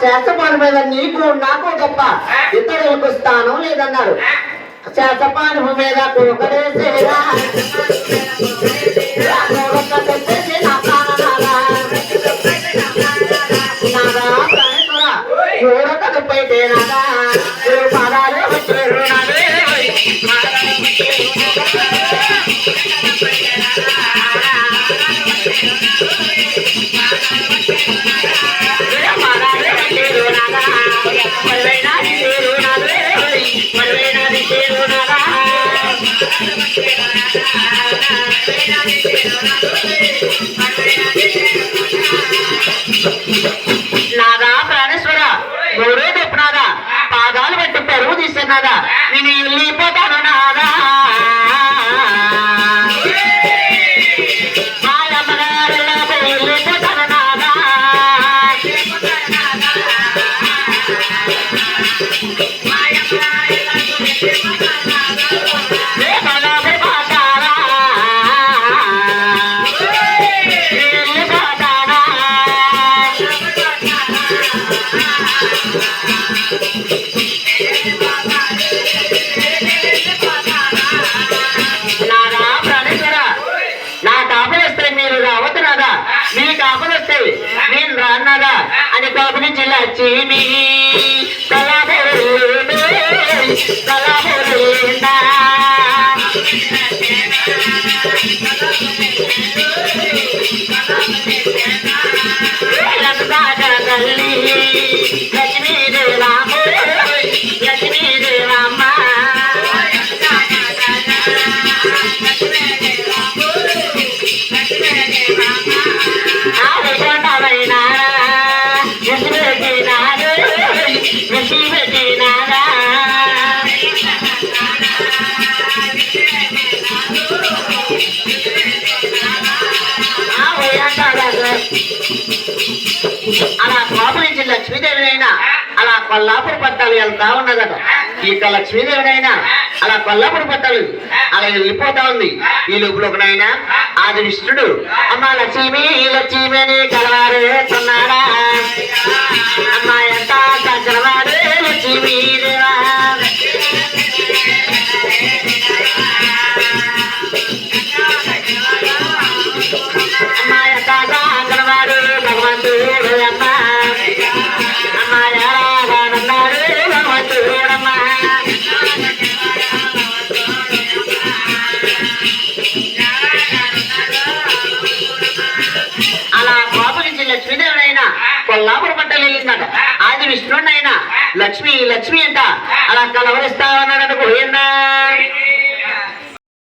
శాసపాని మీద నీకు నాకు గొప్ప ఇతరులకు స్థానం లేదన్నారు. శాసపాని మీద కురకలేసేరా కురక నుంచి లక్ష్మి తల్లి లక్ష్మీ అలా కోపం నుంచి లక్ష్మీదేవినైనా అలా కొల్లాపురి పట్టాలు వెళ్తా ఉన్నదట ఇక లక్ష్మీదేవినైనా అలా కొల్లాపురి పట్టాలు అలా వెళ్ళిపోతా ఉంది. ఈ లోపల ఒకనైనా ఆది విష్ణుడు అమ్మ లక్ష్మి లక్ష్మి అని కలవారేస్తున్నాడా అమ్మ ఎంత చంద్రవాడు లక్ష్మి? కోపం నుంచి లక్ష్మీదేవుడైనా కొల్లాపురం పట్టలు వెళ్ళిందట. ఆది విష్ణుడైనా లక్ష్మి లక్ష్మి అంట. అలా కలవరిస్తా ఉన్నాడట పోయిందా